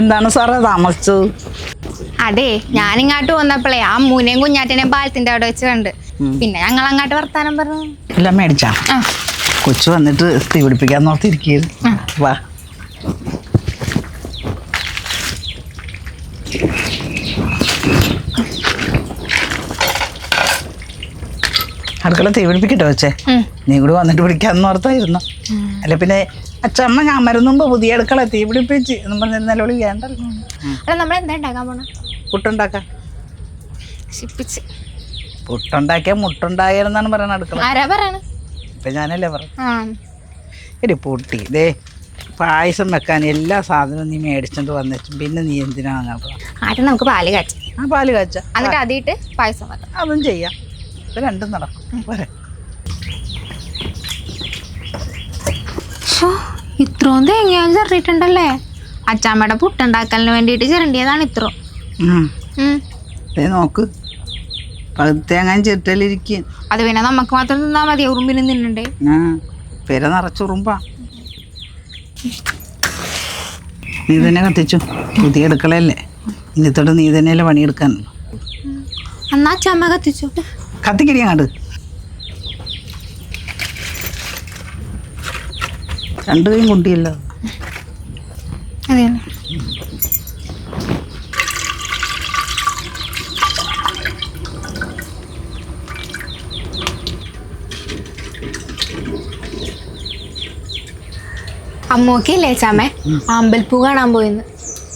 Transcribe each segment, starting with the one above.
എന്താണ് സാറേ താമസിച്ചത്? അതെ ഞാനിങ്ങോട്ട് വന്നപ്പോഴേ ആ മൂനയും കുഞ്ഞാറ്റനെയും പാലത്തിന്റെ അവിടെ വെച്ച് കണ്ട്. പിന്നെ ഞങ്ങൾ അങ്ങോട്ട് വർത്താനം പറഞ്ഞു. എല്ലാം മേടിച്ചാ. കൊച്ചു വന്നിട്ട് തീ പിടിപ്പിക്കാൻ നോർത്തിരിക്കുന്നു വാ. അടുക്കള തീ പിടിപ്പിക്കട്ടെ വെച്ചേ നീ കൂടെ വന്നിട്ട് പിടിക്കാന്ന് ഓർത്തായിരുന്നു. അല്ല പിന്നെ അച്ഛമ്മ ഞാൻ മരുന്നുമ്പോ പുതിയ അടുക്കള തീ പിടിപ്പിച്ച്. എന്നും പറഞ്ഞ നിലവിളി വേണ്ടല്ലോ അല്ല നമ്മൾ എന്താ ഉണ്ടാക്കാൻ പോണ? പുട്ടുണ്ടാക്കാം. ശിപ്പിച്ച്. പുട്ടുണ്ടാക്കിയ മുട്ടുണ്ടായെന്നാണ് പറയുന്നത് അടുക്കള. ആരാ പറയണ? ഇപ്പൊ ഞാനല്ലേ പറഞ്ഞു എടി പൊട്ടി. ദേ പായസം വെക്കാൻ എല്ലാ സാധനവും നീ മേടിച്ചോണ്ട് വന്നു പിന്നെ നീ എന്തിനാ അങ്ങനെ ആദ്യം നമുക്ക് പാൽ കാച്ച. ആ പാൽ കാച്ച. എന്നിട്ട് അതിട്ട് പായസം വെക്കാം. അതും ചെയ്യാം. ഇപ്പൊ രണ്ടും നടക്കും. പോരെ ഇത്രയും തേങ്ങയും ചെറിയിട്ടുണ്ടല്ലേ? അച്ചാമ്മയുടെ പുട്ടുണ്ടാക്കലിന് വേണ്ടിയിട്ട് ചെറിയതാണ് ഇത്ര. നോക്ക്. ചിരട്ടലിരിക്കും അത് പിന്നെ നമുക്ക് മാത്രം തിന്നാ മതി. ഉറുമ്പിന് തിന്നണ്ടേ? ആ പെര നിറച്ചുറുമ്പാ നീ തന്നെ കത്തിച്ചു. പുതിയ അടുക്കളയല്ലേ ഇനി തൊട്ട് നീ തന്നെയല്ലേ പണിയെടുക്കാനുള്ളൂ എന്നാ അച്ചാമ്മ കത്തിച്ചു. കത്തിക്കടി അങ്ങോട്ട്. രണ്ടു കൊണ്ടിയല്ലോ. അതെ അമ്മോക്കില്ലേ ചാമേ? അമ്പൽപ്പൂ കാണാൻ പോയിന്ന്.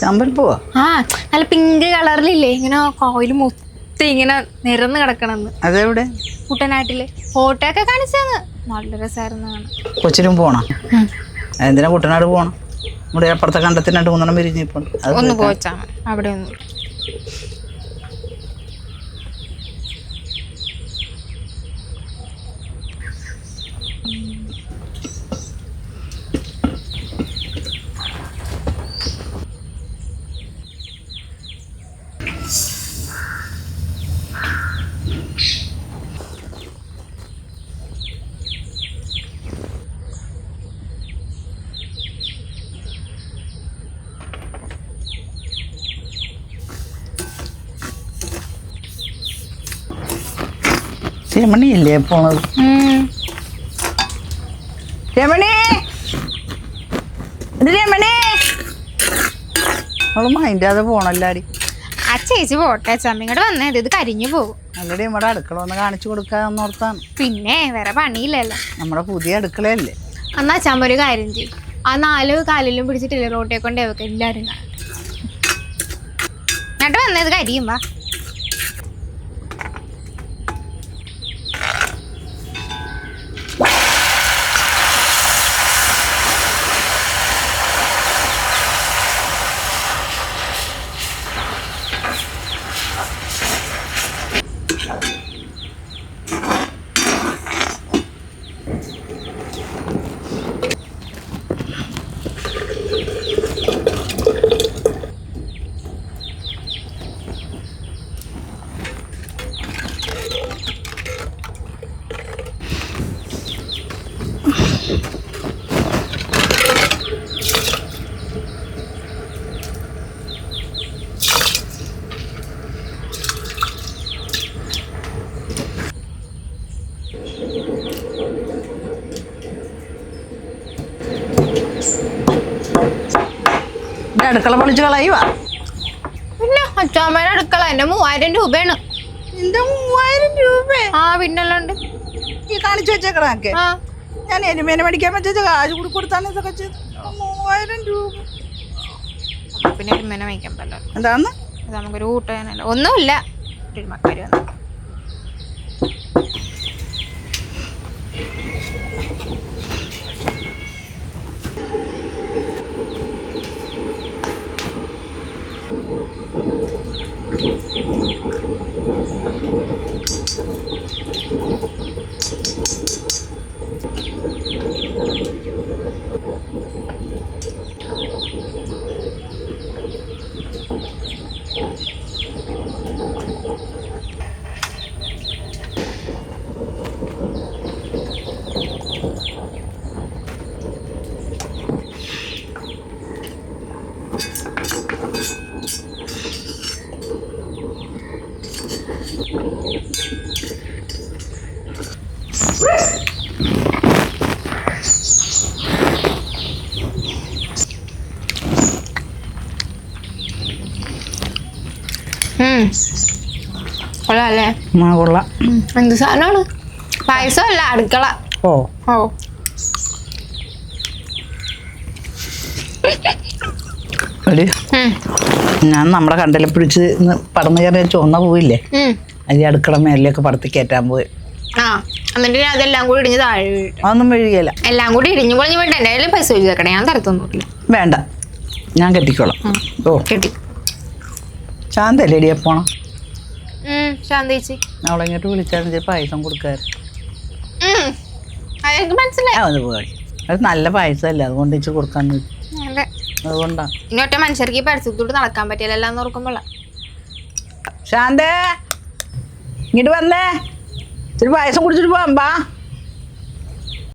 അമ്പൽപ്പൂ ആ നല്ല പിങ്ക് കളറിലില്ലേ? ഇങ്ങനെ കോയിൽ മൊത്തം ഇങ്ങനെ നിരന്ന് കിടക്കണമെന്ന് അതെവിടെ? കുട്ടനാട്ടിൽ. ഫോട്ടോ ഒക്കെ കാണിച്ചത് നല്ല രസമായിരുന്നു കൊച്ചിനും പോണം. എന്തിനാ കുട്ടനാട് പോണം? ഇവിടെ അപ്പുറത്തെ കണ്ടത്തിന് രണ്ട് മൂന്നെണ്ണം പിരിഞ്ഞു ഇപ്പോൾ ഒന്ന് പോച്ചാ അവിടെ ഒന്ന് രമണിയല്ലേ പോണത്. രമണി. രമണി. അവൾ മൈൻഡാതെ പോണല്ലാടി. ആ ചേച്ചി പോട്ടെ ഇങ്ങോട്ട് വന്നത് ഇത് കരിഞ്ഞു പോകും അല്ലടി നമ്മുടെ അടുക്കള ഒന്ന് കാണിച്ചു കൊടുക്കാന്നോർത്താണ് പിന്നെ വേറെ പണിയില്ലല്ലോ. നമ്മുടെ പുതിയ അടുക്കളയല്ലേ. എന്നാ ചമ്മ ഒരു കാര്യം ചെയ്യും. ആ നാല് കാലിലും പിടിച്ചിട്ടില്ല റോട്ടിയെ കൊണ്ട് വെക്ക എല്ലാരും കാണട്ടെ എന്നിട്ട് വന്നത് കരിയും അടുക്കള പൊളിച്ച് കളയുവാ പിന്നെ അച്ചാമ്മയുടെ അടുക്കള എന്റെ മൂവായിരം രൂപയാണ്. എന്റെ മൂവായിരം രൂപ? ആ പിന്നല്ലാണ്ട്. ഈ കാണിച്ചു വെച്ചേക്കണൊക്കെ ആ. ഞാൻ എരുമേനെ പഠിക്കാൻ വെച്ചാൽ കാശ് കൂടി കൊടുത്താണ് ഇതൊക്കെ ചെയ്ത്. മൂവായിരം രൂപ. പിന്നെ എരുമേനെ വാങ്ങിക്കാൻ പറ്റില്ല എന്താന്ന്? നമുക്കൊരു കൂട്ടാനല്ല ഒന്നുമില്ല. മക്കാര് വന്നു. കൊള്ളാല്ലേ കൊള്ളാം എന്ത് സാധനമാണ്? പായസമല്ല അടുക്കള. ഓ. ഓ. എടി ഞാൻ നമ്മുടെ കണ്ടലെ പിടിച്ച് പടന്നു കയറി ചുവന്ന പോയില്ലേ ഉം. അടുക്കള മേലിലേക്ക് പടത്തി കയറ്റാൻ പോയി. ആ എന്നിട്ട് ഞാൻ അതെല്ലാം കൂടി ഇടിഞ്ഞ് താഴെ അതൊന്നും എല്ലാം കൂടി ഇടിഞ്ഞു പൊളിഞ്ഞ് വീട്ടെ എന്റെ പൈസ ഞാൻ തരത്തൊന്നുമില്ല വേണ്ട. ഞാൻ കെട്ടിക്കോളാം. ഓ. കെട്ടി. ശാന്തല്ലേ പോണം? ഉം, ശാന്തേച്ചി അവളെ ഇങ്ങോട്ട് വിളിച്ചാൽ പായസം കൊടുക്കാറ്. മനസ്സിലായി. പോയി അത് നല്ല പായസമല്ലേ? അതുകൊണ്ട് കൊടുക്കാൻ വെച്ചു. അതെ അതുകൊണ്ടാണ് ഇനി ഒറ്റ മനുഷ്യർക്ക് ഈ പരിസരത്തോട്ട് നടക്കാൻ പറ്റില്ല എന്ന് ഓർക്കുമ്പോഴാ. ശാന്തേ ഇങ്ങോട്ട് വന്നേ. ഇച്ചിരി പായസം കുടിച്ചിട്ട് ബാ.